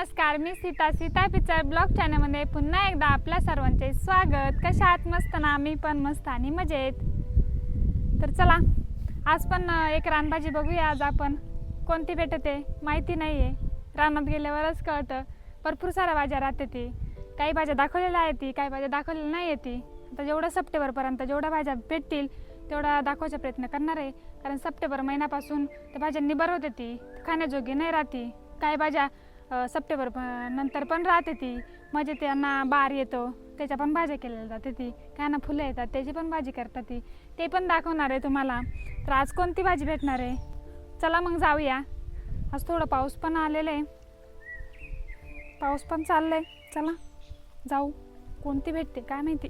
नमस्कार मी Sita. Sita picture blog चॅनलमध्ये पुन्हा एकदा आपल्या सर्वांचे स्वागत. कशा आहात? मस्त ना? मी पण मस्त आणि मजेत. तर चला आज पण एक रानभाजी बघूया आज आपण. कोणती भेटते? माहिती नाही आहे रानात गेल्यावरच कळतं. भरपूर साऱ्या भाज्या राहते ती. काही भाज्या दाखवलेल्या आहेत ती काही भाज्या दाखवलेल्या नाही आहे ती. आता जेवढं सप्टेंबरपर्यंत जेवढ्या भाज्या भेटतील तेवढा दाखवायचा प्रयत्न करणार आहे. कारण सप्टेंबर महिन्यापासून त्या भाज्यांनी बरं होते ती. खाण्याजोगी नाही राहती. काही भाज्या अ, सप्टेंबर प- नंतर पण राहते ती. म्हणजे त्यांना बार येतो त्याच्या पण भाज्या केलेल्या जाते ती. काना फुलं येतात त्याची पण भाजी करतात ती. ते पण दाखवणार आहे तुम्हाला. तर आज कोणती भाजी भेटणार आहे? चला मग जाऊया. आज थोडं पाऊस पण आलेला आहे. पाऊस पण चाललंय. चला जाऊ. कोणती भेटते काय माहिती?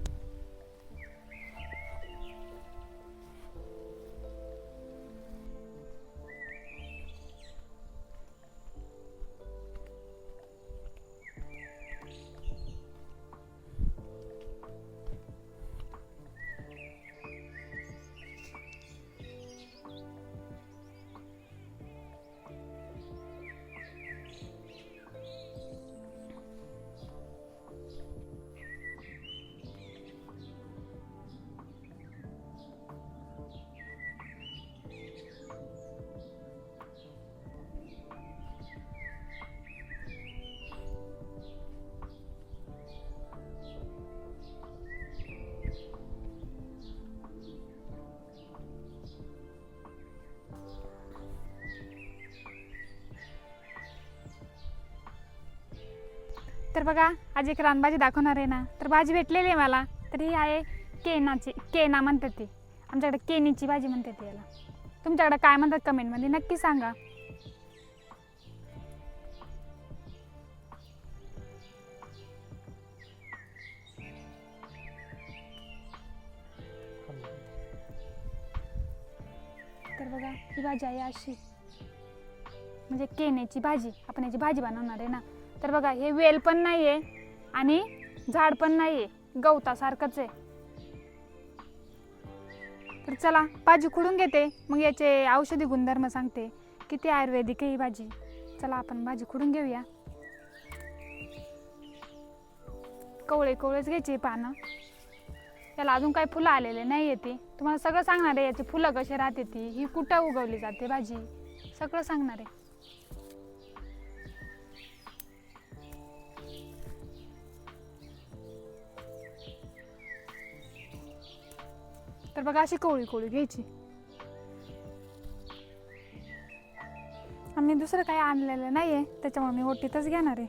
तर बघा आज एक रानभाजी दाखवणार आहे ना. तर भाजी भेटलेली आहे मला. तर ही आहे केनाची केना म्हणतात ती. आमच्याकडे केनीची भाजी म्हणतात ती याला. तुमच्याकडे काय म्हणतात कमेंटमध्ये नक्की सांगा. तर बघा ही भाजी आहे अशी. म्हणजे केण्याची भाजी. आपण याची भाजी बनवणार आहे ना. तर बघा हे वेल पण नाही आहे आणि झाड पण नाही आहे गवतासारखंच आहे. तर चला भाजी खुडून घेते. मग याचे औषधी गुणधर्म सांगते. किती आयुर्वेदिक आहे ही भाजी. चला आपण भाजी खुडून घेऊया. कवळे कवळेच घ्यायचे पानं. त्याला अजून काही फुलं आलेले नाही येते तुम्हाला सगळं सांगणार आहे याची फुलं कशी राहते ती. ही कुठं उगवली जाते भाजी? सगळं सांगणार आहे. तर बघा अशी कोळी कोळी घ्यायची. आम्ही दुसरं काही आणलेलं नाही आहे त्याच्यामुळे मी ओटीतच घेणार आहे.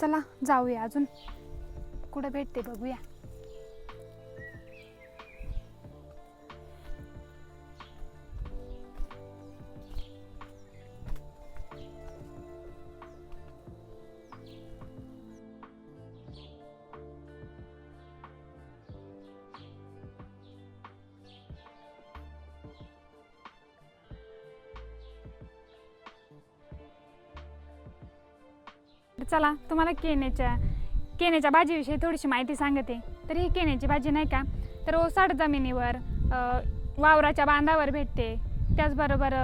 चला जाऊया अजून. कुठं भेटते बघूया. तर चला तुम्हाला केण्याच्या केण्याच्या भाजीविषयी थोडीशी माहिती सांगते. तर ही केण्याची भाजी नाही का तर ओसाड जमिनीवर वावराच्या बांधावर भेटते. त्याचबरोबर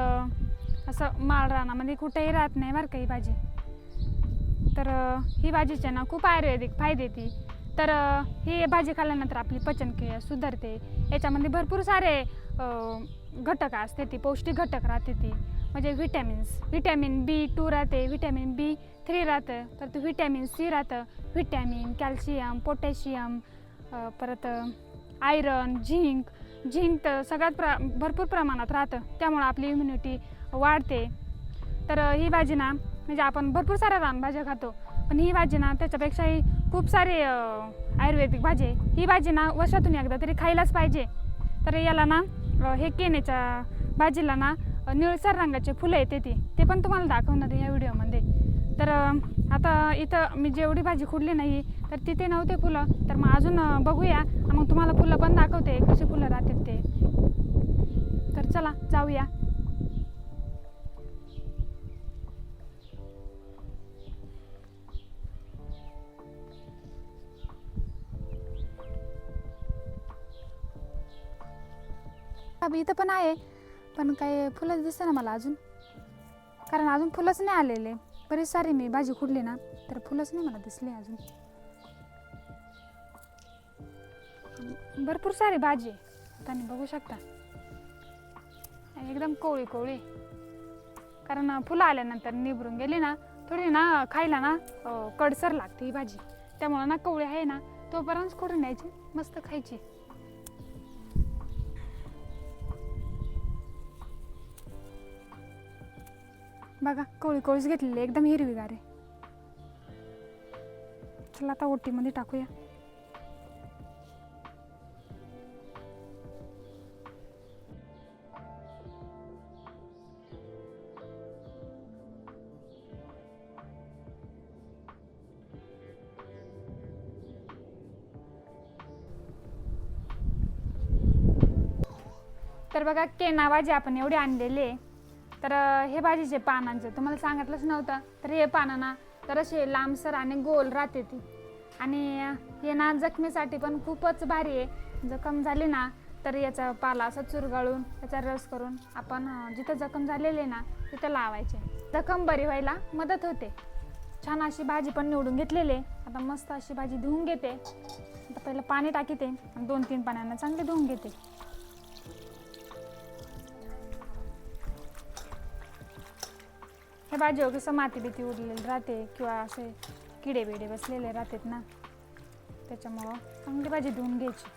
असं माळरानामध्ये कुठेही राहत नाही बरं का ही भाजी. तर ही भाजीच्या ना खूप आयुर्वेदिक फायदे ती. तर ही भाजी खाल्ल्यानंतर आपली पचनक्रिया सुधारते. याच्यामध्ये भरपूर सारे घटक असते ती पौष्टिक घटक राहते ती. म्हणजे व्हिटॅमिन्स व्हिटॅमिन बी टू राहते व्हिटॅमिन बी थ्री राहतं. परत व्हिटॅमिन सी राहतं. व्हिटॅमिन कॅल्शियम पोटॅशियम परत आयरन झिंक झिंक तर सगळ्यात प्र भरपूर प्रमाणात राहतं. त्यामुळं आपली इम्युनिटी वाढते. तर ही भाजी ना म्हणजे आपण भरपूर साऱ्या रानभाज्या खातो. पण ही भाजी ना त्याच्यापेक्षाही खूप सारे आयुर्वेदिक भाजी आहे. ही भाजी ना वर्षातून एकदा तरी खायलाच पाहिजे. तर याला ना हे केण्याच्या भाजीला ना निळसर रंगाचे फुलं येते ती. ते पण तुम्हाला दाखवणार आहे या व्हिडिओमध्ये. तर आता इथं मी जेवढी भाजी खुडली नाही तर तिथे नव्हते फुलं. तर मग अजून बघूया. मग तुम्हाला फुलं पण दाखवते कशी फुलं राहतात ते. तर चला जाऊया. इथं पण आहे. पण काही फुलंच दिसतं ना मला अजून. कारण अजून फुलंच नाही आलेले. बरेच सारे मी भाजी खुडली ना तर फुलंच नाही मला दिसले अजून. भरपूर सारी भाजी आहे. तुम्ही बघू शकता. एकदम कोवळी कोवळी. कारण फुलं आल्यानंतर निभरून गेली ना थोडी ना खायला ना कडसर लागते ही भाजी. त्यामुळं ना कवळी आहे ना तोपर्यंत खोडून न्यायची मस्त खायची. बघा कोळी कोळीच घेतलेली एकदम हिरवीगार आहे. चला आता ओटीमध्ये टाकूया. तर बघा केनावा जे आपण एवढे आणलेले आहे तर हे भाजीचे पानांचे तुम्हाला सांगितलंच नव्हतं तर हे पानं ना तर असे लांबसर आणि गोल राहते ती. आणि हे ना जखमेसाठी पण खूपच भारी आहे. जखम झाली ना तर याचा पाला असा चुरगाळून त्याचा रस करून आपण जिथं जखम झालेली ना तिथं लावायचे. जखम बरी व्हायला मदत होते. छान अशी भाजी पण निवडून घेतलेली आता मस्त अशी भाजी धुवून घेते. आता पहिलं पाणी टाकीते आणि दोन तीन पाण्यानं चांगली धुवून घेते. हे भाजी कसं माती बिती उरलेली राहते किंवा असे किडे बिडे बसलेले राहतात ना त्याच्यामुळं चांगली भाजी धुवून घ्यायची.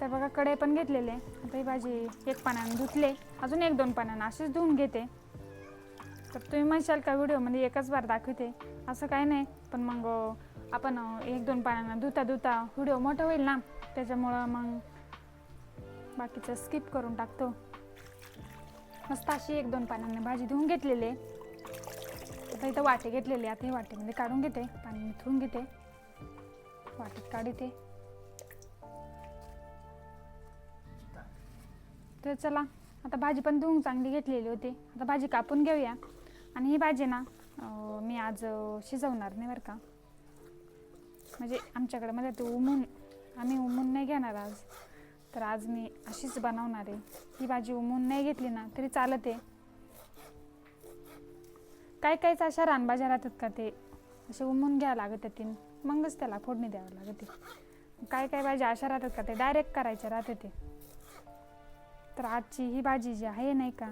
तर बघा कढई पण घेतलेले आता ही भाजी एक पानानं धुतले अजून एक दोन पानानं अशीच धुवून घेते. तर तुम्ही म्हणशाल का व्हिडिओमध्ये एकच बार दाखवते? असं काही नाही. पण मग आपण एक दोन पाण्यानं धुता धुता व्हिडिओ मोठा होईल ना त्याच्यामुळं मग बाकीचं स्किप करून टाकतो. मस्त अशी एक दोन पाण्याने भाजी धुवून घेतलेली आता इथं वाटे घेतलेले आता हे वाटेमध्ये काढून घेते पाणी धुवून घेते. वाटेत काढते. तर चला आता भाजी पण धुवून चांगली घेतलेली होती. आता भाजी कापून घेऊया. आणि ही भाजी ना मी आज शिजवणार नाही बरं का. म्हणजे आमच्याकडे मला ते उमून आम्ही उमून नाही घेणार आज. तर आज मी अशीच बनवणार आहे. ही भाजी उमून नाही घेतली ना तरी चालत आहे. काय काहीच अशा रानभाज्या राहतात का ते? असे उमून घ्यावं लागत तीन. मगच त्याला फोडणी द्यावं लागते. काय काय भाज्या अशा राहतात का ते? डायरेक्ट करायच्या राहते ते. तर आजची ही भाजी जी आहे नाही का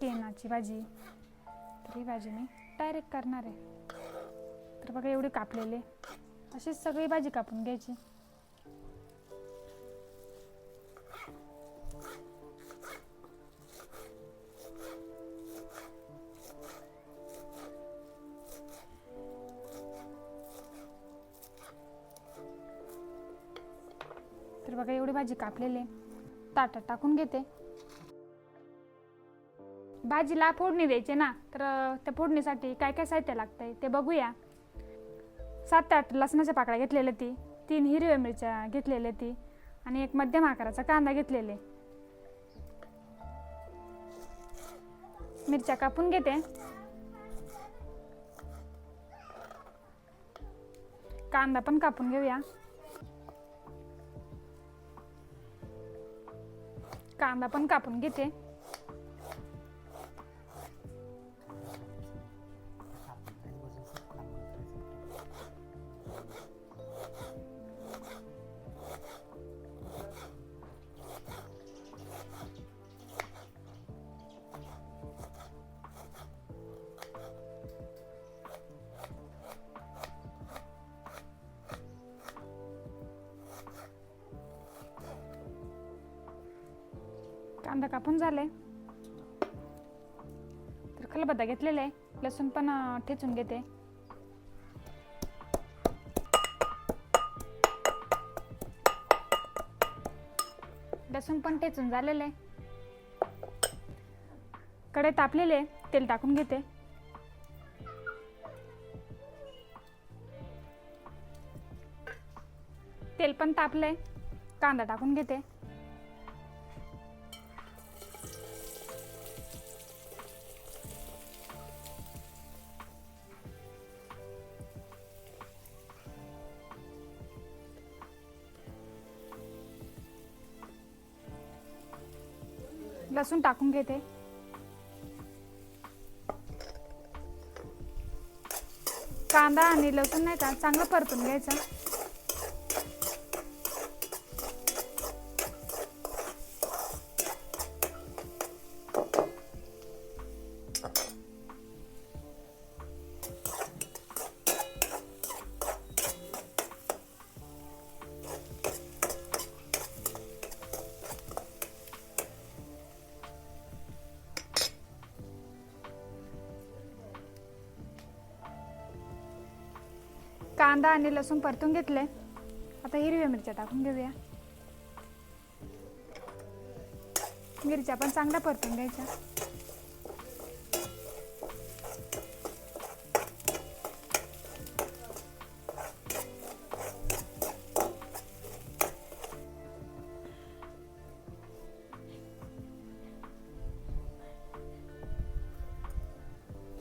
केनाची भाजी तर ही भाजी मी डायरेक्ट करणार आहे. तर बघा एवढी कापलेली. अशीच सगळी भाजी कापून घ्यायची. तर बघा एवढी भाजी कापलेली ताटात टाकून घेते. भाजीला फोडणी द्यायची ना तर त्या फोडणीसाठी काय काय साहित्य लागतंय ते बघूया. सात ते आठ लसणाच्या पाकळ्या घेतलेल्या ती तीन हिरव्या मिरच्या घेतलेल्या ती आणि एक मध्यम आकाराचा कांदा घेतलेले. मिरच्या कापून घेते. कांदा पण कापून घेऊया. कांदा पण कापून घेते. कांदा कापून झाले तर खलबत्ता घेतलेला आहे. लसूण पण ठेचून घेते. लसूण पण ठेचून झालेलं आहे. कडे तापलेले तेल टाकून घेते. तेल पण तापले कांदा टाकून घेते. लसूण टाकून घेते. कांदा आणि लसूण नाही का चांगलं परतून घ्यायचं. कांदा आणि लसूण परतून घेतले आता हिरव्या मिरच्या टाकून घेऊया. मिरच्या पण चांगल्या परतून घ्यायच्या.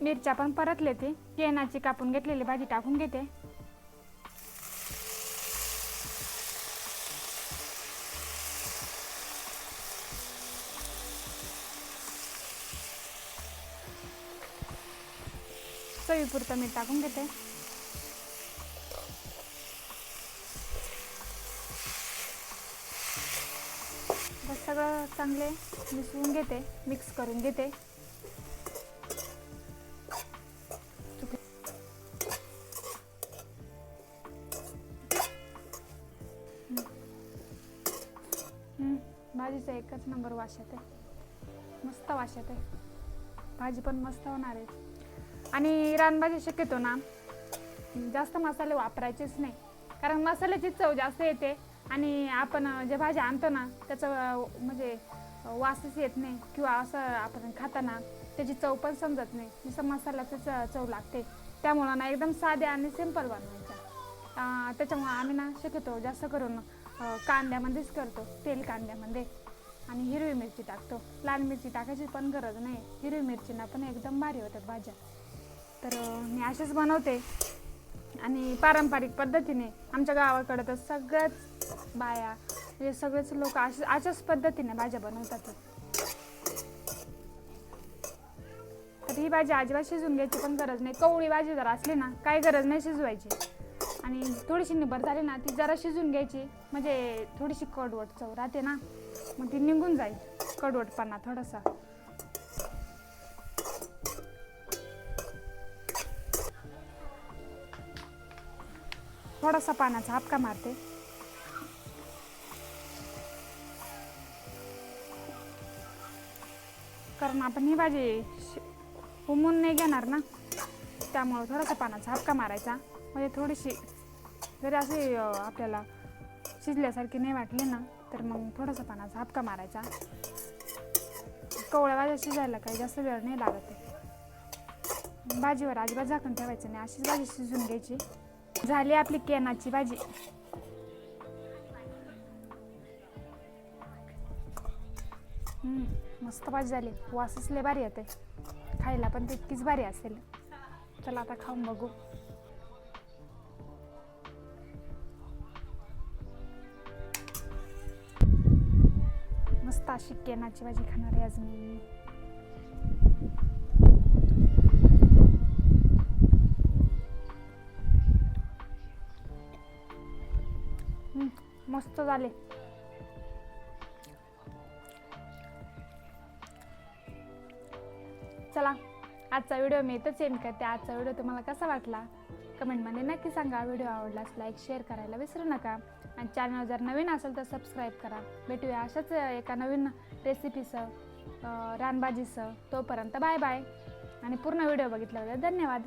मिरच्या पण परतले ते. केनाची कापून घेतलेली भाजी टाकून घेते. चवीपुरतं मीठ टाकून घेते. बस सगळं चांगले मिसळून घेते मिक्स करून घेते. भाजीचा एकच नंबर वास येते. मस्त वास येते. भाजी पण मस्त होणार आहे. आणि रानभाजी शक्यतो ना जास्त मसाले वापरायचेच नाही. कारण मसाल्याची चव जास्त येते आणि आपण जे भाजी आणतो ना त्याचं म्हणजे वासच येत नाही किंवा असं आपण खाताना त्याची चव पण समजत नाही. जसं मसाल्याचीच चव लागते. त्यामुळं ना एकदम साधे आणि सिंपल बनवायच्या त्याच्यामुळं आम्ही ना शक्यतो जास्त करून कांद्यामध्येच करतो. तेल कांद्यामध्ये. आणि हिरवी मिरची टाकतो. लाल मिरची टाकायची पण गरज नाही. हिरवी मिरचीना पण एकदम भारी होतात भाज्या. तर मी असेच बनवते. आणि पारंपरिक पद्धतीने आमच्या गावाकडं तर सगळ्याच बाया म्हणजे सगळेच लोक असे अशाच पद्धतीने भाज्या बनवतात. तर ही भाजी अजिबात शिजून घ्यायची पण गरज नाही. कवळी भाजी जर असली ना काही गरज नाही शिजवायची. आणि थोडीशी निबर झाली ना ती जरा शिजून घ्यायची. म्हणजे थोडीशी कडवट चव राहते ना मग ती निघून जाईल. कडवटपणा थोडासा. थोडासा पाण्याचा हापका मारते. कारण आपण ही भाजी शि- उमून नाही घेणार ना? त्यामुळं थोडासा पाण्याचा हापका मारायचा. म्हणजे थोडीशी जरी अशी आपल्याला शिजल्यासारखी नाही वाटली ना तर मग थोडासा पाण्याचा हापका मारायचा. कवळ्या भाज्या शिजायला काही जास्त वेळ नाही लागत भाजीवर अजिबात झाकण ठेवायचं नाही. अशीच भाजी शिजून घ्यायची. झाली आपली केनाची भाजी. मस्त भाजी झाली. वासच लय भारी येते खायला पण तितकीच भारी असेल. चला आता खाऊन बघू. मस्त अशी केनाची भाजी खाणार आहे आज मी. मस्त झाले. चला आजचा व्हिडिओ मी इथंच एंड करते. आजचा व्हिडिओ तुम्हाला कसा वाटला? कमेंटमध्ये नक्की सांगा. व्हिडिओ आवडलास लाईक शेअर करायला विसरू नका. आणि चॅनल जर नवीन असेल तर सबस्क्राईब करा. भेटूया अशाच एका नवीन रेसिपीसह अं, तोपर्यंत बाय बाय आणि पूर्ण व्हिडिओ बघितल्याबद्दल धन्यवाद.